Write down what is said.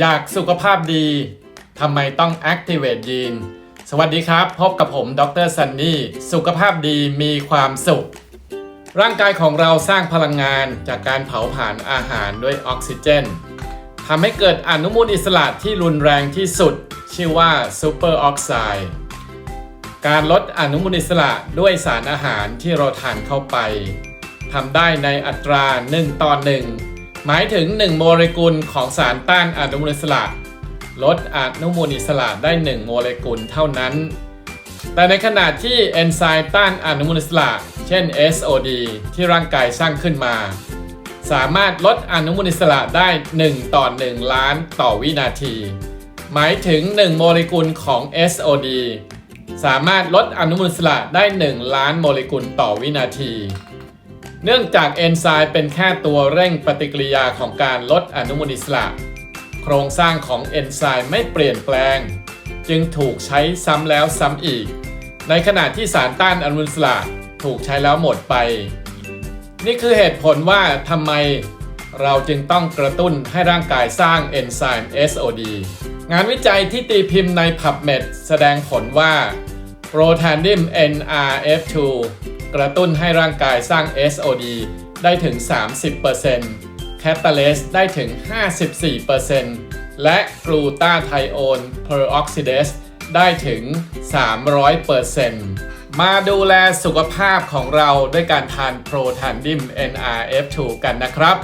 อยากสุขภาพดีทำไมต้อง activate ยีน สวัสดีครับ พบกับผม ดรซันนี่ สุขภาพดีมีความสุข ร่างกายของเราสร้างพลังงานจากการเผาผลาญอาหารด้วยออกซิเจนทำให้เกิดอนุมูลอิสระที่รุนแรงที่สุด ชื่อว่าซูเปอร์ออกไซด์การลดอนุมูลอิสระด้วยสารอาหารที่เราทานเข้าไปทำได้ในอัตรา 1 ต่อ 1 หมายถึง 1 โมเลกุลของสารต้านอนุมูลอิสระลดอนุมูลอิสระได้ 1 โมเลกุลเท่านั้น แต่ในขณะที่เอนไซม์ต้านอนุมูลอิสระ เช่น SOD ที่ร่างกายสร้างขึ้นมา สามารถลดอนุมูลอิสระได้ 1 ต่อ 1 ล้านต่อวินาที หมายถึง 1 โมเลกุลของ SOD สามารถลดอนุมูลอิสระได้ 1 ล้านโมเลกุลต่อวินาที เนื่องจากเอนไซม์เป็นแค่ตัวเร่งปฏิกิริยาของการลดอนุมูลอิสระ โครงสร้างของเอนไซม์ไม่เปลี่ยนแปลง จึงถูกใช้ซ้ำแล้วซ้ำอีก ในขณะที่สารต้านอนุมูลอิสระถูกใช้แล้วหมดไป นี่คือเหตุผลว่าทำไมเราจึงต้องกระตุ้นให้ร่างกายสร้างเอนไซม์ SOD งานวิจัยที่ตีพิมพ์ใน PubMed แสดงผลว่าโปรแทนดิม NRF2 กระตุ้นให้ร่างกายสร้าง SOD ได้ถึง 30%แคตาเลสได้ถึง 54%และกลูตาไทโอนเพอร์ออกซิเดสได้ถึง 300%มาดูแลสุขภาพของเราด้วยการทานโปรทานดิม NRF2 กันนะครับ